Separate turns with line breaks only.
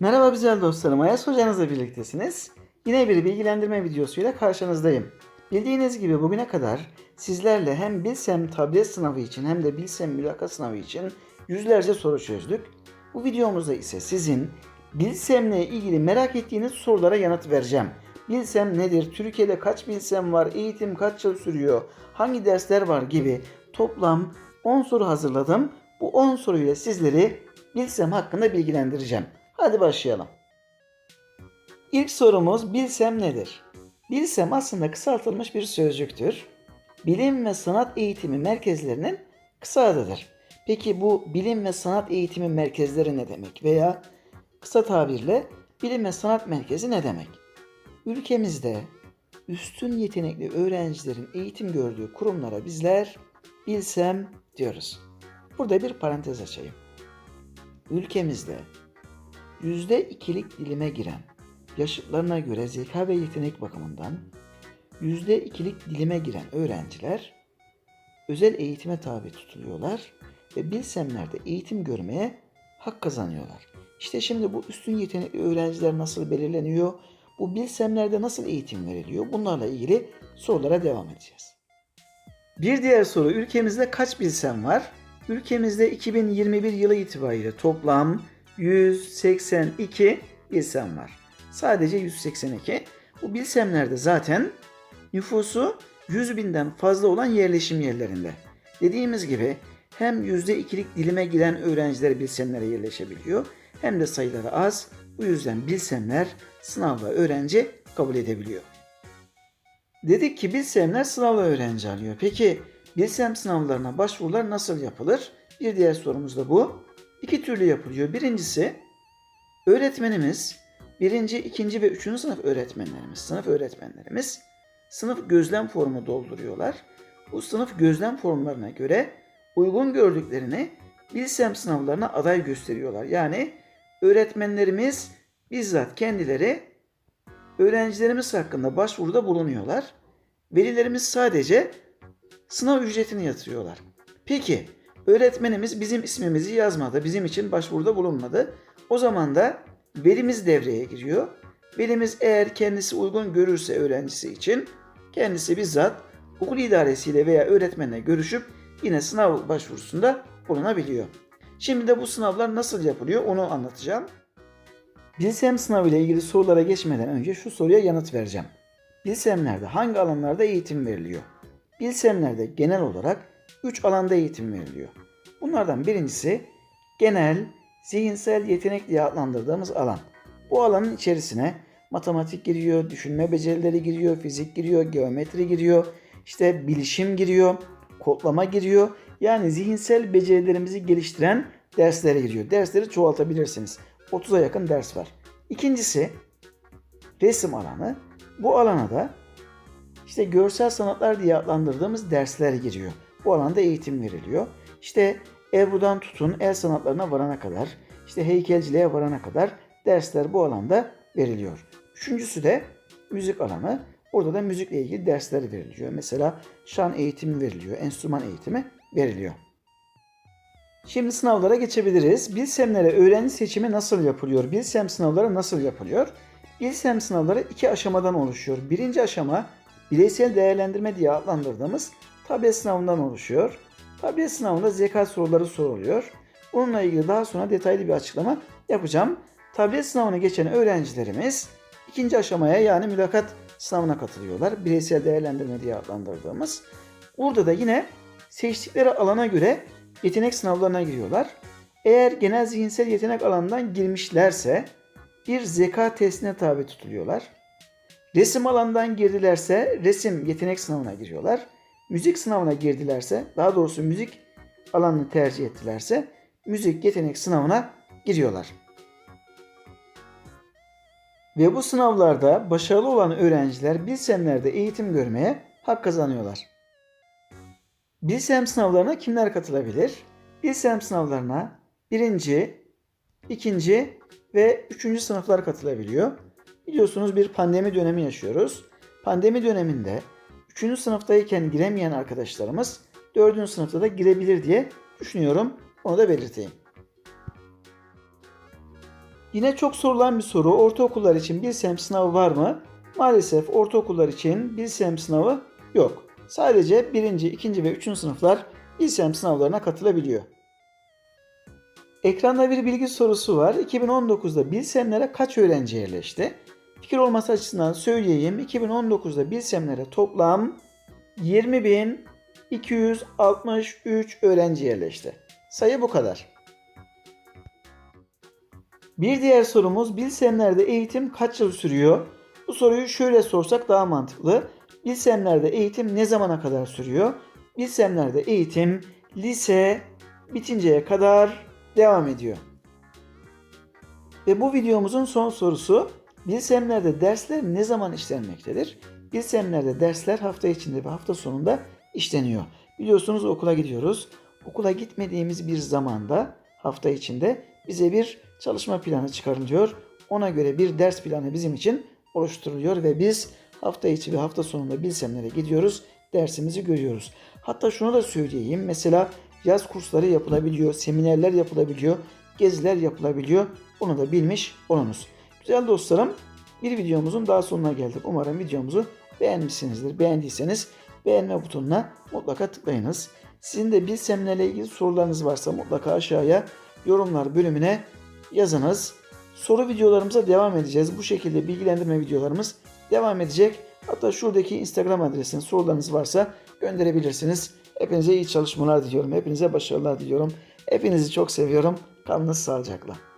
Merhaba güzel dostlarım, Ayas hocanızla birliktesiniz. Yine bir bilgilendirme videosuyla karşınızdayım. Bildiğiniz gibi bugüne kadar sizlerle hem Bilsem tablet sınavı için hem de Bilsem mülakat sınavı için yüzlerce soru çözdük. Bu videomuzda ise sizin Bilsem'le ilgili merak ettiğiniz sorulara yanıt vereceğim. Bilsem nedir? Türkiye'de kaç Bilsem var? Eğitim kaç yıl sürüyor? Hangi dersler var gibi toplam 10 soru hazırladım. Bu 10 soruyla sizleri Bilsem hakkında bilgilendireceğim. Hadi başlayalım. İlk sorumuz Bilsem nedir? Bilsem aslında kısaltılmış bir sözcüktür. Bilim ve sanat eğitimi merkezlerinin kısa adıdır. Peki bu bilim ve sanat eğitimi merkezleri ne demek? Veya kısa tabirle bilim ve sanat merkezi ne demek? Ülkemizde üstün yetenekli öğrencilerin eğitim gördüğü kurumlara bizler Bilsem diyoruz. Burada bir parantez açayım. Ülkemizde yüzde ikilik dilime giren, yaşıtlarına göre zeka ve yetenek bakımından yüzde ikilik dilime giren öğrenciler özel eğitime tabi tutuluyorlar ve bilsemlerde eğitim görmeye hak kazanıyorlar. İşte şimdi bu üstün yetenekli öğrenciler nasıl belirleniyor? Bu bilsemlerde nasıl eğitim veriliyor? Bunlarla ilgili sorulara devam edeceğiz. Bir diğer soru ülkemizde kaç bilsem var? Ülkemizde 2021 yılı itibariyle toplam 182 bilsem var. Sadece 182. Bu bilsemlerde zaten nüfusu 100 binden fazla olan yerleşim yerlerinde. Dediğimiz gibi hem %2'lik dilime giren öğrenciler bilsemlere yerleşebiliyor hem de sayıları az. Bu yüzden bilsemler sınavla öğrenci kabul edebiliyor. Dedik ki bilsemler sınavla öğrenci alıyor. Peki bilsem sınavlarına başvurular nasıl yapılır? Bir diğer sorumuz da bu. İki türlü yapılıyor. Birincisi öğretmenimiz, birinci, ikinci ve üçüncü sınıf öğretmenlerimiz, sınıf öğretmenlerimiz sınıf gözlem formu dolduruyorlar. Bu sınıf gözlem formlarına göre uygun gördüklerini bilsem sınavlarına aday gösteriyorlar. Yani öğretmenlerimiz bizzat kendileri öğrencilerimiz hakkında başvuruda bulunuyorlar. Velilerimiz sadece sınav ücretini yatırıyorlar. Peki öğretmenimiz bizim ismimizi yazmadı, bizim için başvuruda bulunmadı. O zaman da velimiz devreye giriyor. Velimiz eğer kendisi uygun görürse öğrencisi için kendisi bizzat okul idaresiyle veya öğretmenle görüşüp yine sınav başvurusunda bulunabiliyor. Şimdi de bu sınavlar nasıl yapılıyor onu anlatacağım. Bilsem sınavı ile ilgili sorulara geçmeden önce şu soruya yanıt vereceğim. Bilsemlerde hangi alanlarda eğitim veriliyor? Bilsemlerde genel olarak 3 alanda eğitim veriliyor. Bunlardan birincisi genel zihinsel yetenek diye adlandırdığımız alan. Bu alanın içerisine matematik giriyor, düşünme becerileri giriyor, fizik giriyor, geometri giriyor, işte bilişim giriyor, kodlama giriyor. Yani zihinsel becerilerimizi geliştiren derslere giriyor. Dersleri çoğaltabilirsiniz. 30'a yakın ders var. İkincisi resim alanı. Bu alana da işte görsel sanatlar diye adlandırdığımız dersler giriyor. Bu alanda eğitim veriliyor. İşte Ebru'dan tutun el sanatlarına varana kadar, işte heykelciliğe varana kadar dersler bu alanda veriliyor. Üçüncüsü de müzik alanı. Orada da müzikle ilgili dersler veriliyor. Mesela şan eğitimi veriliyor, enstrüman eğitimi veriliyor. Şimdi sınavlara geçebiliriz. Bilsemlere öğrenci seçimi nasıl yapılıyor? Bilsem sınavları nasıl yapılıyor? Bilsem sınavları iki aşamadan oluşuyor. Birinci aşama bireysel değerlendirme diye adlandırdığımız tablet sınavından oluşuyor. Tablet sınavında zeka soruları soruluyor. Bununla ilgili daha sonra detaylı bir açıklama yapacağım. Tablet sınavını geçen öğrencilerimiz ikinci aşamaya yani mülakat sınavına katılıyorlar. Bireysel değerlendirme diye adlandırdığımız. Burada da yine seçtikleri alana göre yetenek sınavlarına giriyorlar. Eğer genel zihinsel yetenek alanından girmişlerse bir zeka testine tabi tutuluyorlar. Resim alanından girdilerse resim yetenek sınavına giriyorlar. Müzik sınavına girdilerse, daha doğrusu müzik alanını tercih ettilerse müzik yetenek sınavına giriyorlar. Ve bu sınavlarda başarılı olan öğrenciler Bilsemler'de eğitim görmeye hak kazanıyorlar. Bilsem sınavlarına kimler katılabilir? Bilsem sınavlarına birinci, ikinci ve üçüncü sınıflar katılabiliyor. Biliyorsunuz bir pandemi dönemi yaşıyoruz. Pandemi döneminde 3. sınıftayken giremeyen arkadaşlarımız 4. sınıfta da girebilir diye düşünüyorum. Onu da belirteyim. Yine çok sorulan bir soru. Ortaokullar için Bilsem sınavı var mı? Maalesef ortaokullar için Bilsem sınavı yok. Sadece 1. 2. ve 3. sınıflar Bilsem sınavlarına katılabiliyor. Ekranda bir bilgi sorusu var. 2019'da Bilsemlere kaç öğrenci yerleşti? Fikir olması açısından söyleyeyim. 2019'da Bilsemlere toplam 20.263 öğrenci yerleşti. Sayı bu kadar. Bir diğer sorumuz Bilsemler'de eğitim kaç yıl sürüyor? Bu soruyu şöyle sorsak daha mantıklı. Bilsemler'de eğitim ne zamana kadar sürüyor? Bilsemler'de eğitim lise bitinceye kadar devam ediyor. Ve bu videomuzun son sorusu Bilsemler'de dersler ne zaman işlenmektedir? Bilsemler'de dersler hafta içinde ve hafta sonunda işleniyor. Biliyorsunuz okula gidiyoruz. Okula gitmediğimiz bir zamanda hafta içinde bize bir çalışma planı çıkarılıyor. Ona göre bir ders planı bizim için oluşturuluyor ve biz hafta içi ve hafta sonunda bilsemlere gidiyoruz. Dersimizi görüyoruz. Hatta şunu da söyleyeyim. Mesela yaz kursları yapılabiliyor, seminerler yapılabiliyor, geziler yapılabiliyor. Bunu da bilmiş olunuz. Güzel dostlarım bir videomuzun daha sonuna geldik. Umarım videomuzu beğenmişsinizdir. Beğendiyseniz beğenme butonuna mutlaka tıklayınız. Sizin de bilsemlerle ilgili sorularınız varsa mutlaka aşağıya yorumlar bölümüne yazınız. Soru videolarımıza devam edeceğiz. Bu şekilde bilgilendirme videolarımız devam edecek. Hatta şuradaki Instagram adresine sorularınız varsa gönderebilirsiniz. Hepinize iyi çalışmalar diliyorum. Hepinize başarılar diliyorum. Hepinizi çok seviyorum. Kalınız sağlıcakla.